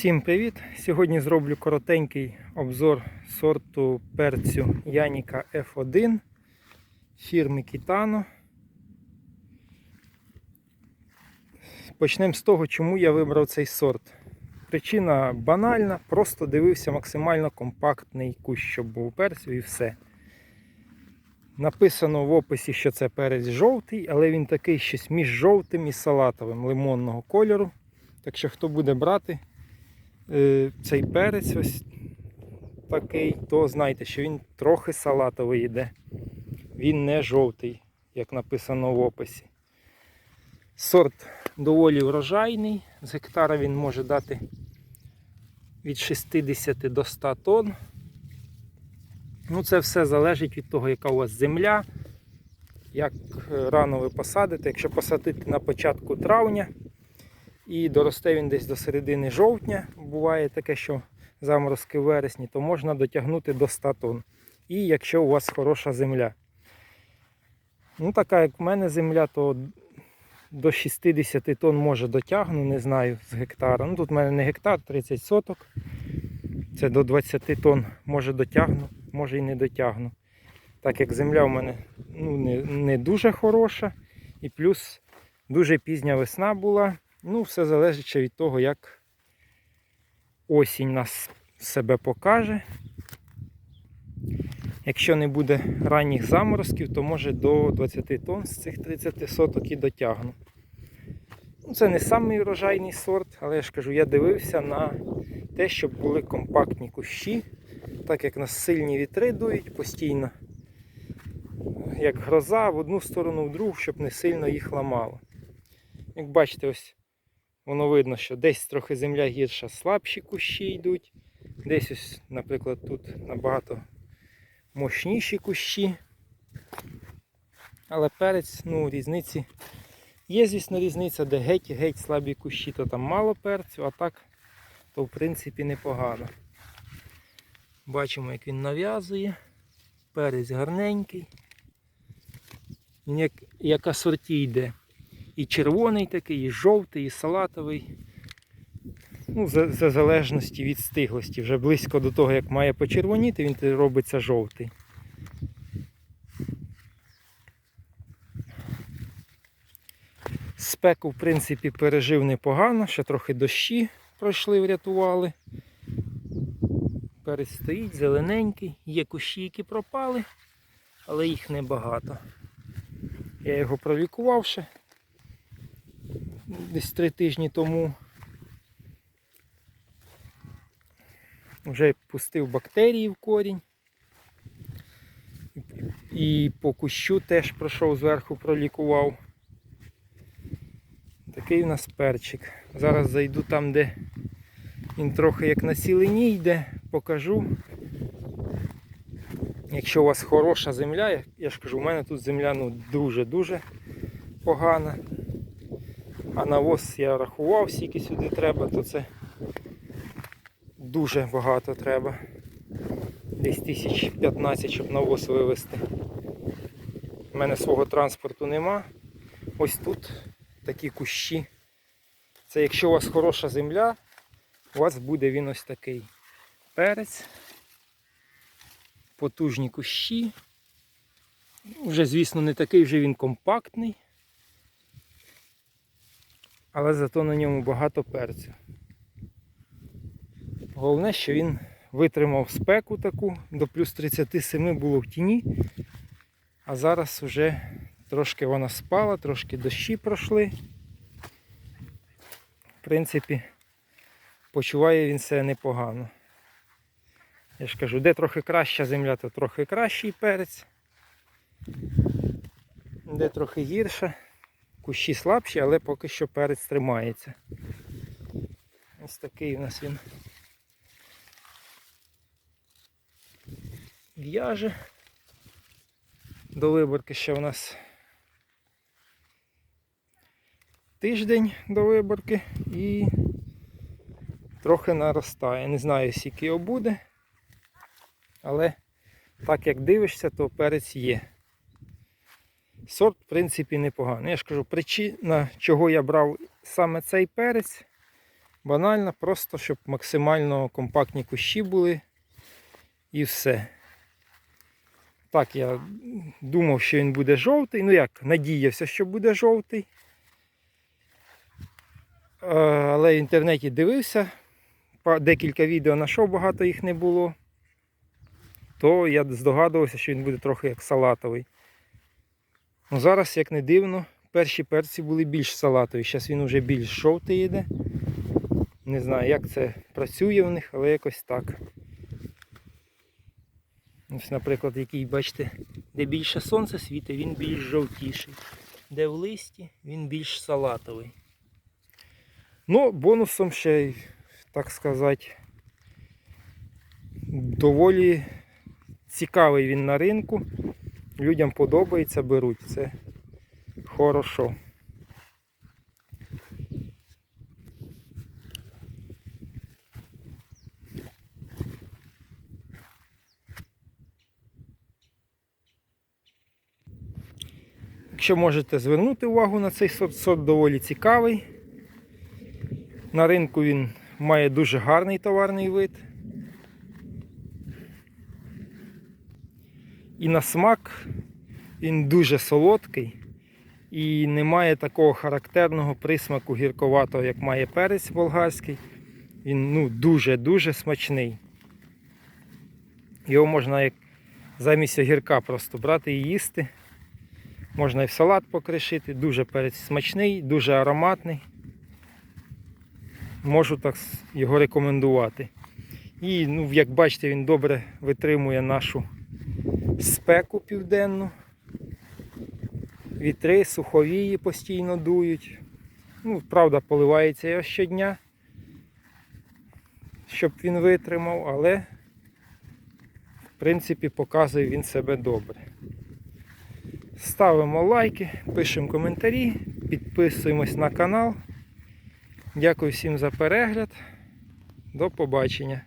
Всім привіт! Сьогодні зроблю коротенький обзор сорту перцю Яніка F1 фірми Kitano. Почнемо з того, чому я вибрав цей сорт. Причина банальна, просто дивився максимально компактний кущ, щоб був перцю і все. Написано в описі, що це перець жовтий, але він такий щось між жовтим і салатовим лимонного кольору. Так що, хто буде брати цей перець ось такий, то знайте, що він трохи салатовий йде. Він не жовтий, як написано в описі. Сорт доволі врожайний. З гектара він може дати від 60 до 100 тонн. Ну, це все залежить від того, яка у вас земля, як е, рано ви посадите. Якщо посадити на початку травня і доросте він десь до середини жовтня, буває таке, що заморозки в вересні, то можна дотягнути до 100 тонн. І якщо у вас хороша земля. Ну, така як в мене земля, то до 60 тонн може дотягну, не знаю, з гектара. Ну, тут в мене не гектар, 30 соток. Це до 20 тонн може дотягну, може і не дотягну. Так як земля в мене ну, не, не дуже хороша. І плюс дуже пізня весна була. Ну, все залежить від того, як осінь нас себе покаже. Якщо не буде ранніх заморозків, то може до 20 тонн з цих 30 соток і дотягну. Ну, Це не самий врожайний сорт, але я ж кажу, я дивився на те, щоб були компактні кущі, так як нас сильні вітри дують постійно, як гроза в одну сторону, в другу, щоб не сильно їх ламало. Як бачите, ось воно видно, що десь трохи земля гірша, слабші кущі йдуть, десь ось, наприклад, тут набагато мощніші кущі. Але перець, ну, різниці. Є, звісно, різниця, де геть-геть слабі кущі, то там мало перцю, а так, то в принципі непогано. Бачимо, як він нав'язує. Перець гарненький. Він як, як асорті йде. І червоний такий, і жовтий, і салатовий. Ну, за, за залежності від стиглості. Вже близько до того, як має почервоніти, він робиться жовтий. Спеку, в принципі, пережив непогано, ще трохи дощі пройшли, врятували. Перець стоїть, зелененький, є кущі, які пропали, але їх небагато. Я його пролікував ще десь три тижні тому. Вже пустив бактерії в корінь. І по кущу теж пройшов зверху, пролікував. Такий у нас перчик. Зараз зайду там, де він трохи як на сілені йде, покажу. Якщо у вас хороша земля, я- ж кажу, у мене тут земля ну, дуже-дуже погана. А навоз я рахував, скільки сюди треба, то це дуже багато треба. Десь тисяч 15, щоб навоз вивезти. У мене свого транспорту нема. Ось тут такі кущі. Це якщо у вас хороша земля, у вас буде він ось такий перець. Потужні кущі. Ну, Вже, звісно, не такий, вже він компактний. Але зато на ньому багато перцю. Головне, що він витримав спеку таку, до плюс 37 було в тіні, а зараз вже трошки вона спала, трошки дощі пройшли. В принципі, почуває він себе непогано. Я ж кажу, де трохи краща земля, то трохи кращий перець. Де трохи гірше. Кущі слабші, але поки що перець тримається. Ось такий у нас він в'яже. До виборки ще у нас тиждень до виборки і трохи наростає. Не знаю, скільки його буде, але так як дивишся, то перець є. Сорт, в принципі, непоганий. Я ж кажу, причина, чого я брав саме цей перець, Банально, просто щоб максимально компактні кущі були і все. Так, я думав, що він буде жовтий. Ну як, надіявся, що буде жовтий. Е, Але в інтернеті дивився, декілька відео знайшов, багато їх не було. То я здогадувався, що він буде трохи як салатовий. Ну, зараз, як не дивно, перші перці були більш салатові. Зараз він вже більш жовтий йде. Не знаю, як це працює в них, але якось так. Ось, наприклад, який, бачите, де більше сонце світить, він більш жовтіший. Де в листі, він більш салатовий. Ну, бонусом ще, так сказати, доволі цікавий він на ринку. Людям подобається, беруть. Це хорошо. Якщо можете звернути увагу на цей сорт, сорт доволі цікавий. На ринку він має дуже гарний товарний вид. І на смак він дуже солодкий і не має такого характерного присмаку гірковатого, як має перець болгарський. Він ну, дуже-дуже смачний. Його можна як замість огірка просто брати і їсти. Можна і в салат покришити, дуже перець смачний, дуже ароматний. Можу так його рекомендувати. І, ну, як бачите, він добре витримує нашу спеку південну. Вітри, суховії постійно дують. Ну, правда, поливається його щодня, щоб він витримав, але в принципі показує він себе добре. Ставимо лайки, пишемо коментарі, підписуємось на канал. Дякую всім за перегляд. До побачення.